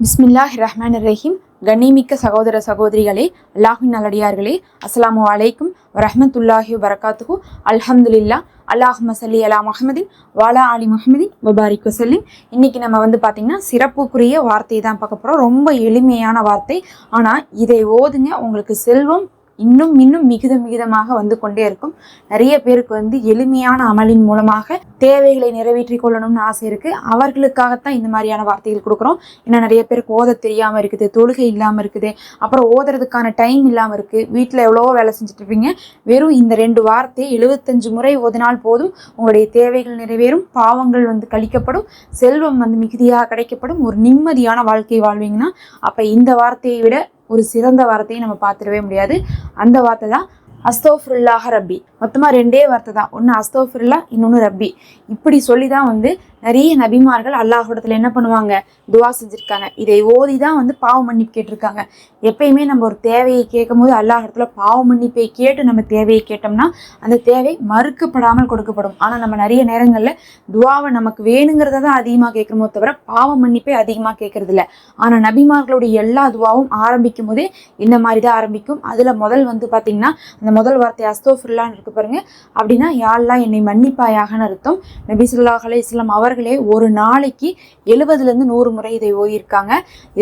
பிஸ்மில்லாஹ் ரஹ்மான் ரஹீம் கண்ணிமிக்க சகோதர சகோதரிகளே அல்லாஹின் நல்லடியார்களே அஸ்லாமு அலைக்கும் வரஹ்மத்துல்லாஹி வரகாத்துஹு அல்ஹம்துலில்லா அல்லாஹ் மசல்லி அலா முஹமதின் வாலா அலி முஹமதின் முபாரிக் வசல்லிம் இன்னைக்கு நம்ம வந்து பார்த்திங்கன்னா சிறப்புக்குரிய வார்த்தையை தான் பார்க்க போகிறோம் ரொம்ப எளிமையான வார்த்தை. ஆனால் இதை ஓதுங்க உங்களுக்கு செல்வம் இன்னும் இன்னும் மிகுத மிகுதமாக வந்து கொண்டே இருக்கும். நிறைய பேருக்கு வந்து எளிமையான அமலின் மூலமாக தேவைகளை நிறைவேற்றி கொள்ளணும்னு ஆசை இருக்குது அவர்களுக்காகத்தான் இந்த மாதிரியான வார்த்தைகள் கொடுக்குறோம். ஏன்னா நிறைய பேருக்கு ஓத தெரியாமல் இருக்குது தொழுகை இல்லாமல் இருக்குது அப்புறம் ஓதுறதுக்கான டைம் இல்லாமல் இருக்குது வீட்டில் எவ்வளவோ வேலை செஞ்சுட்டு இருப்பீங்க. வெறும் இந்த ரெண்டு வார்த்தை எழுபத்தஞ்சு முறை ஓதினால் போதும். உங்களுடைய தேவைகள் நிறைவேறும். பாவங்கள் வந்து கழிக்கப்படும். செல்வம் வந்து மிகுதியாக கிடைக்கப்படும். ஒரு நிம்மதியான வாழ்க்கை வாழ்வீங்கன்னா அப்போ இந்த வார்த்தையை விட ஒரு சிறந்த வார்த்தையை நம்ம பார்த்துடவே முடியாது. அந்த வார்த்தை தான் அஸ்தோஃபுல்லாக ரப்பி. மொத்தமாக ரெண்டே வார்த்தை தான். ஒன்று அஸ்தோஃபுல்லா இன்னொன்று ரப்பி. இப்படி சொல்லி தான் வந்து நிறைய நபிமார்கள் அல்லாஹிடத்துல என்ன பண்ணுவாங்க? துவா செஞ்சுருக்காங்க. இதை ஓதி தான் வந்து பாவ மன்னிப்பு கேட்டிருக்காங்க. எப்பயுமே நம்ம ஒரு தேவையை கேட்கும்போது அல்லாஹிடத்தில் பாவ மன்னிப்பை கேட்டு நம்ம தேவையை கேட்டோம்னா அந்த தேவை மறுக்கப்படாமல் கொடுக்கப்படும். ஆனால் நம்ம நிறைய நேரங்களில் துவாவை நமக்கு வேணுங்கிறத தான் அதிகமாக கேட்குறோமோ தவிர பாவ மன்னிப்பை அதிகமாக கேட்கறது இல்லை ஆனால் நபிமார்களுடைய எல்லா துவாவும் ஆரம்பிக்கும் போதே இந்த மாதிரி தான் ஆரம்பிக்கும். அதில் முதல் வந்து பார்த்திங்கன்னா அந்த முதல் வார்த்தை அஸ்தோஃபுல்லான்னு இருக்கு பாருங்க. அப்படின்னா யாழ்லாம் என்னை மன்னிப்பாயாகன்னு அர்த்தம். நபி சொல்லாஹ் அவர் அவர்களே ஒரு நாளைக்கு எழுபதுலேருந்து நூறு முறை இதை ஓயிருக்காங்க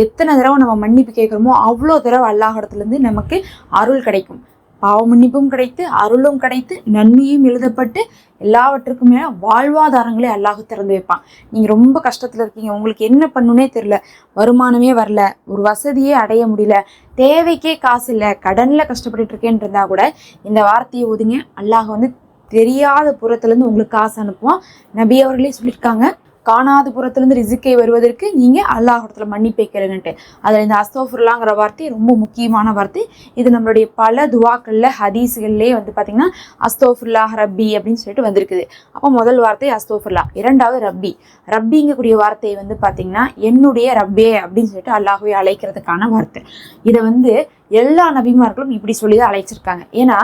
எத்தனை தடவை நம்ம மன்னிப்பு கேட்குறோமோ அவ்வளோ தடவை அல்லாஹிடத்துலேருந்து நமக்கு அருள் கிடைக்கும். பாவ மன்னிப்பும் கிடைத்து அருளும் கிடைத்து நன்மையும் எழுதப்பட்டு எல்லாவற்றுக்கும் மேலே வாழ்வாதாரங்களே அல்லாஹ் திறந்து வைப்பான். நீங்கள் ரொம்ப கஷ்டத்தில் இருக்கீங்க. உங்களுக்கு என்ன பண்ணுனே தெரில வருமானமே வரல. ஒரு வசதியே அடைய முடியல. தேவைக்கே காசு இல்லை. கடனில் கஷ்டப்பட்டுட்டு இருக்கேன்னு இருந்தால் கூட இந்த வார்த்தையை ஒதுங்க அல்லாஹ் வந்து தெரியாத புறத்துலேருந்து உங்களுக்கு காசு அனுப்புவான் நபி அவர்களே சொல்லியிருக்காங்க காணாத புறத்துலேருந்து ரிசிக்கை வருவதற்கு நீங்கள் அல்லாஹிடத்துல மன்னிப்பை கேளுங்கன்ட்டு. அதில் இந்த அஸ்தோஃபுல்லாங்கிற வார்த்தை ரொம்ப முக்கியமான வார்த்தை. இது நம்மளுடைய பல துவாக்களில் ஹதீஸ்கள்லேயே வந்து பார்த்திங்கன்னா அஸ்தோஃபுல்லாஹ் ரப்பி அப்படின்னு சொல்லிட்டு வந்திருக்குது. அப்போ முதல் வார்த்தை அஸ்தோஃபுல்லா இரண்டாவது ரப்பி. ரப்பிங்கக்கூடிய வார்த்தை வந்து பார்த்திங்கன்னா என்னுடைய ரப்பே அப்படின்னு சொல்லிட்டு அல்லாஹுவை அழைக்கிறதுக்கான வார்த்தை. இதை வந்து எல்லா நபிமார்களும் இப்படி சொல்லி தான் அழைச்சிருக்காங்க. ஏன்னா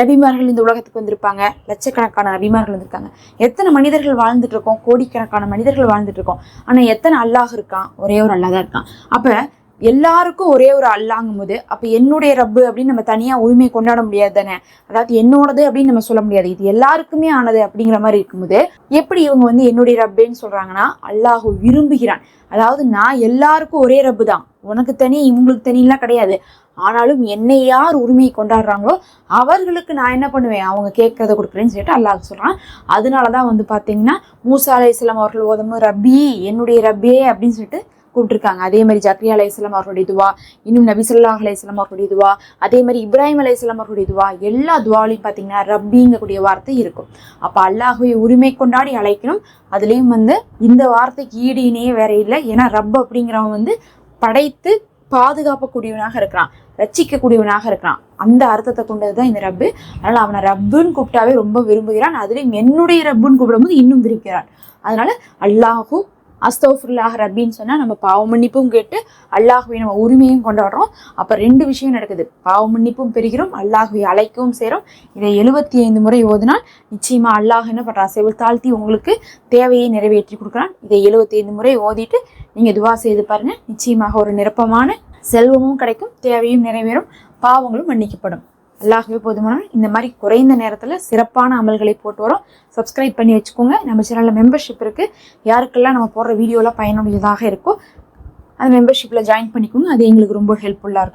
நபிமார்கள் இந்த உலகத்துக்கு வந்திருப்பாங்க. லட்சக்கணக்கான நபிமார்கள் வந்திருக்காங்க. எத்தனை மனிதர்கள் வாழ்ந்துட்டு இருக்கோம்? கோடிக்கணக்கான மனிதர்கள் வாழ்ந்துட்டு இருக்கோம். ஆனால் எத்தனை அல்லாஹ் இருக்கான்? ஒரே ஒரு அல்லாஹ் தான் இருக்கான். அப்போ எல்லாருக்கும் ஒரே ஒரு அல்லாங்கும் போது அப்போ என்னுடைய ரப்பு அப்படின்னு நம்ம தனியாக உரிமை கொண்டாட முடியாது தானே? அதாவது என்னோடது அப்படின்னு நம்ம சொல்ல முடியாது. இது எல்லாருக்குமே ஆனது அப்படிங்கிற மாதிரி இருக்கும்போது எப்படி இவங்க வந்து என்னுடைய ரப்புன்னு சொல்கிறாங்கன்னா அல்லாஹு விரும்புகிறான். அதாவது நான் எல்லாருக்கும் ஒரே ரப்பு தான். உனக்கு தனி இவங்களுக்கு தனியெல்லாம் கிடையாது. ஆனாலும் என்னை யார் உரிமையை கொண்டாடுறாங்களோ அவர்களுக்கு நான் என்ன பண்ணுவேன்? அவங்க கேட்கறத கொடுக்குறேன்னு சொல்லிட்டு அல்லாஹ் சொல்கிறான் அதனால தான் வந்து பார்த்தீங்கன்னா மூசா அலை இஸ்லாம் அவர்கள் ஓதமும் ரப்பி என்னுடைய ரப்பியே அப்படின்னு சொல்லிட்டு கூப்பிட்டுருக்காங்க. அதே மாதிரி ஜக்ரியா அலை அவர்களுடைய துவா இன்னும் நபிசல்லாஹ் சொல்லாஹ் அவர்களுடைய துவா அதே மாதிரி இப்ராஹிம் அலை அவர்களுடைய துவா எல்லா துவாலையும் பார்த்தீங்கன்னா ரப்பிங்கக்கூடிய வார்த்தை இருக்கும். அப்போ அல்லாஹுவை உரிமை கொண்டாடி அழைக்கணும். அதுலேயும் வந்து இந்த வார்த்தைக்கு ஈடு இணையே வேற இல்லை. ஏன்னா ரப் அப்படிங்கிறவன் வந்து படைத்து பாதுகாப்பக்கூடியவனாக இருக்கிறான். ரச்சிக்கக்கூடியவனாக இருக்கிறான். அந்த அர்த்தத்தை கொண்டது தான் இந்த ரப்பு. அதனால் அவனை ரப்புன்னு கூப்பிட்டாவே ரொம்ப விரும்புகிறான். அதுலேயும் என்னுடைய ரப்புன்னு கூப்பிடும்போது இன்னும் விரும்புகிறான். அதனால அல்லாஹூ அஸ்தோஃபுல்லாஹ் ரப்பின்னு சொன்னால் நம்ம பாவ மன்னிப்பும் கேட்டு அல்லாஹுவை நம்ம உரிமையும் கொண்டாடுறோம். அப்போ ரெண்டு விஷயம் நடக்குது. பாவ மன்னிப்பும் பெறுகிறோம் அல்லாஹுவை அழைக்கவும் செய்கிறோம் இதை எழுபத்தி ஐந்து முறை ஓதினால் நிச்சயமாக அல்லாஹ் என்ன பண்ணுறான் செவில் தாழ்த்தி உங்களுக்கு தேவையை நிறைவேற்றி கொடுக்குறான். இதை எழுபத்தி ஐந்து முறை ஓதிட்டு நீங்கள் துவா செய்து பாருங்கள் நிச்சயமாக ஒரு நிரப்பமான செல்வமும் கிடைக்கும் தேவையும் நிறைவேறும் பாவங்களும் மன்னிக்கப்படும். அல்லாகவே போதுமான இந்த மாதிரி குறைந்த நேரத்தில் சிறப்பான அமல்களை போட்டு வரோம். சப்ஸ்கிரைப் பண்ணி வச்சுக்கோங்க. நம்ம சேனலில் மெம்பர்ஷிப் இருக்குது யாருக்கெல்லாம் நம்ம போடுற வீடியோலாம் பயனுடையதாக இருக்கோ அந்த மெம்பர்ஷிப்பில் ஜாயின் பண்ணிக்கோங்க. அது எங்களுக்கு ரொம்ப ஹெல்ப்ஃபுல்லாக இருக்கும்.